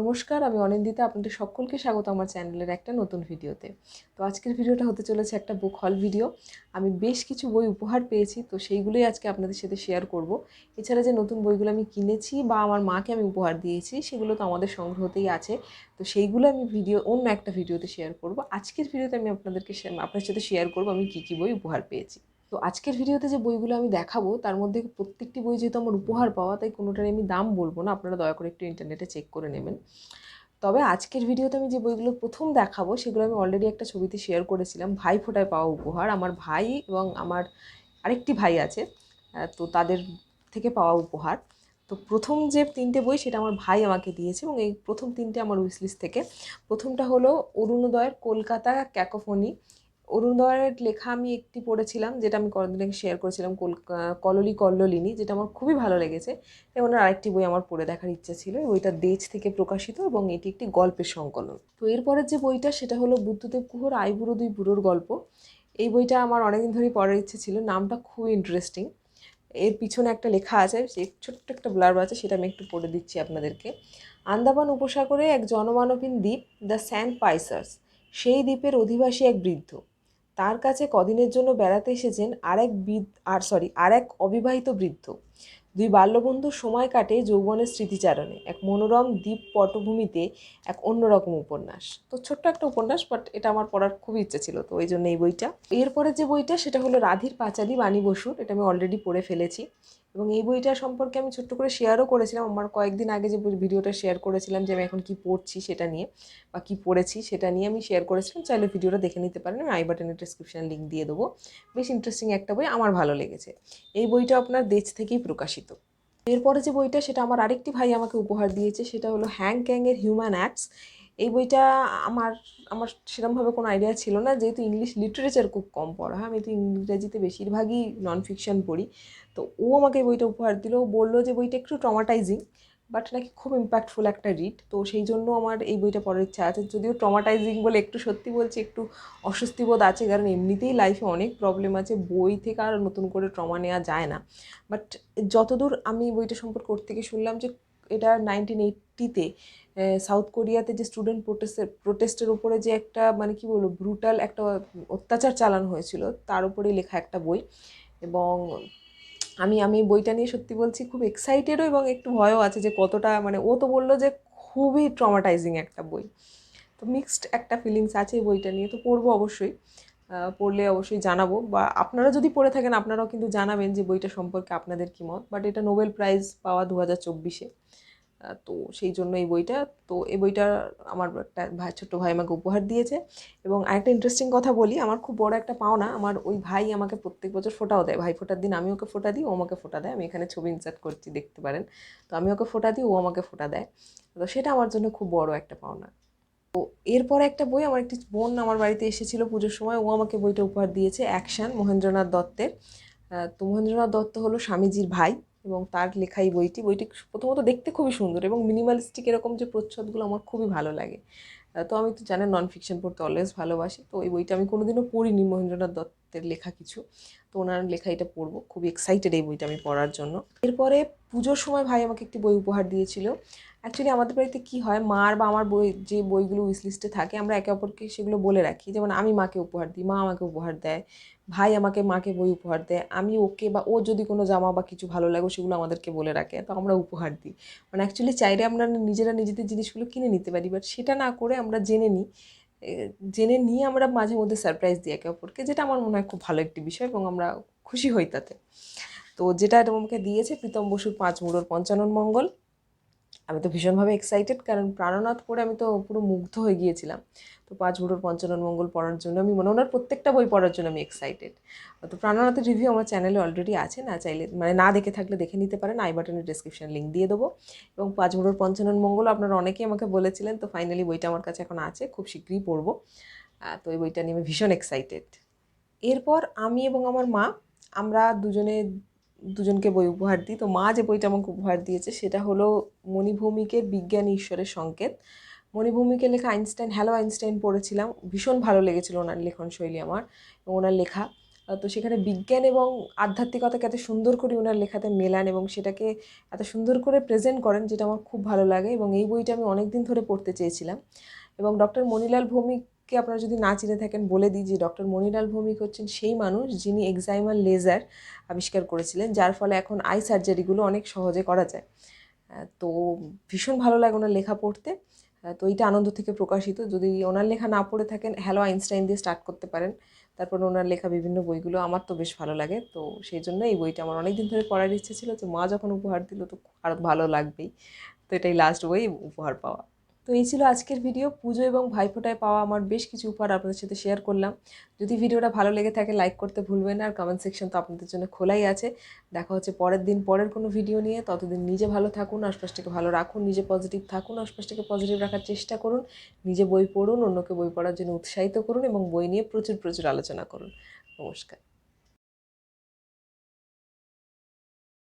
নমস্কার, আমি অনিন্দিতা, আপনাদের সকলকে স্বাগত আমার চ্যানেলের একটা নতুন ভিডিওতে। তো আজকের ভিডিওটা হতে চলেছে একটা বুক হল ভিডিও আমি বেশ কিছু বই উপহার পেয়েছি, তো সেইগুলোই আজকে আপনাদের সাথে শেয়ার করব। এছাড়া যে নতুন বইগুলো আমি কিনেছি বা আমার মাকে আমি উপহার দিয়েছি, সেগুলো তো আমাদের সংগ্রহতেই আছে। তো সেইগুলো আমি ভিডিও অন্য একটা ভিডিওতে শেয়ার করব। আজকের ভিডিওতে আমি আপনাদেরকে আপনার সাথে শেয়ার করব আমি কী কী বই উপহার পেয়েছি। তো আজকের ভিডিওতে যে বইগুলো আমি দেখাবো, তার মধ্যে প্রত্যেকটি বই যেহেতু আমার উপহার পাওয়া, তাই কোনোটার আমি দাম বলব না। আপনারা দয়া করে একটু ইন্টারনেটে চেক করে নেবেন। তবে আজকের ভিডিওতে আমি যে বইগুলো প্রথম দেখাবো, সেগুলো আমি অলরেডি একটা ছবিতে শেয়ার করেছিলাম, ভাই ফোটায় পাওয়া উপহার। আমার ভাই এবং আমার আরেকটি ভাই আছে তো তাদের থেকে পাওয়া উপহার। তো প্রথম যে তিনটে বই, সেটা আমার ভাই আমাকে দিয়েছে এবং এই প্রথম তিনটে আমার উইসলিস্ট থেকে। প্রথমটা হলো অরুণোদয়ের কলকাতা ক্যাকোফোনি অরুণোদয়ের লেখা আমি একটি পড়েছিলাম, যেটা আমি কদিন শেয়ার করেছিলাম কললি কল্লোলিনী, যেটা আমার খুবই ভালো লেগেছে। তাই ওনার আরেকটি বই আমার পড়ে দেখার ইচ্ছা ছিল। বইটা দেজ থেকে প্রকাশিত এবং এটি একটি গল্পের সংকলন। তো এরপরের যে বইটা, সেটা হলো বুদ্ধদেব গুহর আইবুড়ো দুই বুড়োর গল্প। এই বইটা আমার অনেকদিন ধরেই পড়ার ইচ্ছে ছিল, নামটা খুবই ইন্টারেস্টিং এর পিছনে একটা লেখা আছে, সে ছোট্ট একটা ব্লার্ব আছে, সেটা আমি একটু পড়ে দিচ্ছি আপনাদেরকে। আন্দামান উপসাগরে এক জনমানবহীন দ্বীপ, দ্য স্যান্ড পাইসার্স। সেই দ্বীপের অধিবাসী এক বৃদ্ধ। তার কাছে কদিনের জন্য বেড়াতে এসেছেন আরেক বিদ আর সরি আরেক অবিবাহিত বৃদ্ধ। দুই বাল্যবন্ধু সময় কাটে যৌবনের স্মৃতিচারণে। এক মনোরম দ্বীপ পটভূমিতে এক অন্যরকম উপন্যাস। তো ছোট্ট একটা উপন্যাস বাট এটা আমার পড়ার খুব ইচ্ছে ছিল, তো ওই জন্য এই বইটা। এরপরে যে বইটা, সেটা হলো রাধির পাঁচালি বাণী বসুর, এটা আমি অলরেডি পড়ে ফেলেছি। এবং এই বইটা সম্পর্কে আমি ছোট্ট করে শেয়ারও করেছিলাম। আমার কয়েকদিন আগে যে ভিডিওটা শেয়ার করেছিলাম যে আমি এখন কি পড়ছি সেটা নিয়ে বা কি পড়েছি সেটা নিয়ে আমি শেয়ার করেছিলাম, চাইলে ভিডিওটা দেখে নিতে পারেন। আমি আই বাটনের ডিসক্রিপশন লিঙ্ক দিয়ে দেবো। বেশ ইন্টারেস্টিং একটা বই, আমার ভালো লেগেছে। এই বইটা আপনার দেশ থেকেই প্রকাশিত। এরপরে যে বইটা, সেটা আমার আরেকটি ভাই আমাকে উপহার দিয়েছে, সেটা হলো হ্যাং ক্যাংয়ের হিউম্যান অ্যাক্টস এই বইটা আমার আমার সেরকমভাবে কোনো আইডিয়া ছিল না। যেহেতু ইংলিশ লিটারেচার খুব কম পড়া হয়, আমি তো ইংরেজিতে বেশিরভাগই নন ফিকশন পড়ি। তো ও আমাকে এই বইটা উপহার দিল। ও বলল যে বইটা একটু ট্রমাটাইজিং বাট নাকি খুব ইম্প্যাক্টফুল একটা রিড তো সেই জন্য আমার এই বইটা পড়ার ইচ্ছা আছে। যদিও ট্রমাটাইজিং বলে একটু সত্যি বলছি, একটু অস্বস্তি বোধ আছে, কারণ এমনিতেই লাইফে অনেক প্রবলেম আছে। বই থেকে আর নতুন করে ট্রমা নেওয়া যায় না। বাট যতদূর আমি বইটা সম্পর্কে ওর থেকে শুনলাম যে এটা নাইনটিন এইট্টিতে সাউথ কোরিয়াতে যে স্টুডেন্ট প্রোটেস্টের প্রোটেস্টের উপরে যে একটা মানে কি বলব ব্রুটাল একটা অত্যাচার চালানো হয়েছিল, তার উপরেই লেখা একটা বই। এবং আমি আমি বইটা নিয়ে সত্যি বলছি, খুব এক্সাইটেডও এবং একটু ভয়ও আছে যে কতটা মানে ও তো বলল যে খুবই ট্রমাটাইজিং একটা বই। তো মিক্সড একটা ফিলিংস আছে বইটা নিয়ে, তো পড়ব অবশ্যই। পড়লে অবশ্যই জানাব। বা আপনারা যদি পড়ে থাকেন, আপনারাও কিন্তু জানাবেন যে বইটা সম্পর্কে আপনাদের কী মত। বাট এটা নোবেল প্রাইজ পাওয়া দু হাজার চব্বিশে তো সেই জন্য এই বইটা, তো এই বইটা আমার একটা ভাই, ছোট্ট ভাই আমাকে উপহার দিয়েছে। এবং আরেকটা ইন্টারেস্টিং কথা বলি, আমার খুব বড় একটা পাওনা, আমার ওই ভাই আমাকে প্রত্যেক বছর ফোটাও দেয়। ভাই ফোটার দিন আমি ওকে ফোটা দিই, ও আমাকে ফোটা দেয়। আমি এখানে ছবি ইনসার্ট করছি, দেখতে পারেন। তো আমি ওকে ফোটা দিই, ও আমাকে ফোটা দেয়। তো সেটা আমার জন্য খুব বড় একটা পাওনা। তো এরপরে একটা বই, আমার একটি বোন আমার বাড়িতে এসেছিল পুজোর সময়। ও আমাকে বইটা উপহার দিয়েছে, অ্যাকশান, মহেন্দ্রনাথ দত্তের। তো মহেন্দ্রনাথ দত্ত হলো স্বামীজির ভাই এবং তার লেখা এই বইটি। বইটি প্রথমত দেখতে খুবই সুন্দর এবং মিনিমালিস্টিক এরকম যে প্রচ্ছদগুলো আমার খুবই ভালো লাগে। তো আমি তো জানেন নন ফিকশন পড়তে অলওয়েজ ভালোবাসি। তো এই বইটা আমি কোনোদিনও পড়িনি মহেন্দ্রনাথ দত্তের লেখা কিছু। তো ওনার লেখা এটা পড়ব। খুবই এক্সাইটেড এই বইটা আমি পড়ার জন্য। এরপরে পুজোর সময় ভাই আমাকে একটি বই উপহার দিয়েছিল। অ্যাকচুয়ালি আমাদের বাড়িতে কী হয়, মার বা আমার বই, যে বইগুলো উইশ লিস্টে থাকে, আমরা একে অপরকে সেগুলো বলে রাখি। যেমন আমি মাকে উপহার দিই, মা আমাকে উপহার দেয়, ভাই আমাকে মাকে বই উপহার দেয়, আমি ওকে বা ও যদি কোনো জামা বা কিছু ভালো লাগে, সেগুলো আমাদেরকে বলে রাখে, তো আমরা উপহার দিই। মানে অ্যাকচুয়ালি চাইলে আমরা নিজেরা নিজেদের জিনিসগুলো কিনে নিতে পারি বাট সেটা না করে আমরা জেনে নিই। জেনে নিয়ে আমরা মাঝে মধ্যে সারপ্রাইজ দিই একে অপরকে, যেটা আমার মনে হয় খুব ভালো একটি বিষয় এবং আমরা খুশি হই তাতে। তো যেটা আমাকে দিয়েছে, প্রীতম বসুর পাঁচ মুড়োর পঞ্চানন মঙ্গল। আমি তো ভীষণভাবে এক্সাইটেড কারণ প্রাণনাথ পড়ে আমি তো পুরো মুগ্ধ হয়ে গিয়েছিলাম। তো পাঁচ বুড়োর পঞ্চানন মঙ্গল পড়ার জন্য আমি মনে ওনার প্রত্যেকটা বই পড়ার জন্য আমি এক্সাইটেড তো প্রাণনাথের রিভিউ আমার চ্যানেলে অলরেডি আছে, না চাইলে মানে না দেখে থাকলে দেখে নিতে পারেন আই বাটনের ডিসক্রিপশন লিঙ্ক দিয়ে দেবো। এবং পাঁচ বুড়োর পঞ্চানন মঙ্গল আপনারা অনেকেই আমাকে বলেছিলেন, তো ফাইনালি বইটা আমার কাছে এখন আছে, খুব শীঘ্রই পড়ব। তো এই বইটা নিয়ে আমি ভীষণ এক্সাইটেড এরপর আমি এবং আমার মা, আমরা দুজনে দুজনকে বই উপহার দিই। তো মা যে বইটা আমাকে উপহার দিয়েছে, সেটা হলো মণিভৌমিকের বিজ্ঞানী ঈশ্বরের সংকেত। মণিভূমিকে লেখা আইনস্টাইন, হ্যালো আইনস্টাইন পড়েছিলাম। ভীষণ ভালো লেগেছিল ওনার লেখন শৈলী আমার এবং ওনার লেখা। তো সেখানে বিজ্ঞান এবং আধ্যাত্মিকতাকে এত সুন্দর করে ওনার লেখাতে মেলান এবং সেটাকে এত সুন্দর করে প্রেজেন্ট করেন, যেটা আমার খুব ভালো লাগে এবং এই বইটা আমি অনেক দিন ধরে পড়তে চেয়েছিলাম। এবং ডক্টর মণিলাল ভৌমিককে আপনারা যদি না চিনে থাকেন, বলে দিই যে ডক্টর মণিলাল ভৌমিক হচ্ছেন সেই মানুষ যিনি এক্সাইমার লেজার আবিষ্কার করেছিলেন, যার ফলে এখন আই সার্জারিগুলো অনেক সহজে করা যায়। তো ভীষণ ভালো লাগে ওনার লেখা পড়তে। তো এইটা আনন্দ থেকে প্রকাশিত। যদি ওনার লেখা না পড়ে থাকেন, হ্যালো আইনস্টাইন দিয়ে স্টার্ট করতে পারেন। তারপর ওনার লেখা বিভিন্ন বইগুলো আমার তো বেশ ভালো লাগে। তো সেই জন্য এই বইটা আমার অনেক দিন ধরে পড়ার ইচ্ছে ছিল তো মা যখন উপহার দিল, তো আরও ভালো লাগবেই। তো এটাই লাস্ট বই, উপহার পাওয়া। তো এই ছিল আজকের ভিডিও পুজো এবং ভাইফোঁটায় পাওয়া আমার বেশ কিছু উপহার আপনাদের সাথে শেয়ার করলাম। যদি ভিডিওটা ভালো লেগে থাকে লাইক করতে ভুলবেন না। আর কমেন্ট সেকশন তো আপনাদের জন্য খোলাই আছে। দেখা হচ্ছে পরের দিন, পরের কোনো ভিডিও নিয়ে। ততদিন নিজে ভালো থাকুন, আশপাশটাকে ভালো রাখুন, নিজে পজিটিভ থাকুন, আশপাশটাকে পজিটিভ রাখার চেষ্টা করুন, নিজে বই পড়ুন, অন্যকে বই পড়ার জন্য উৎসাহিত করুন এবং বই নিয়ে প্রচুর প্রচুর আলোচনা করুন। নমস্কার।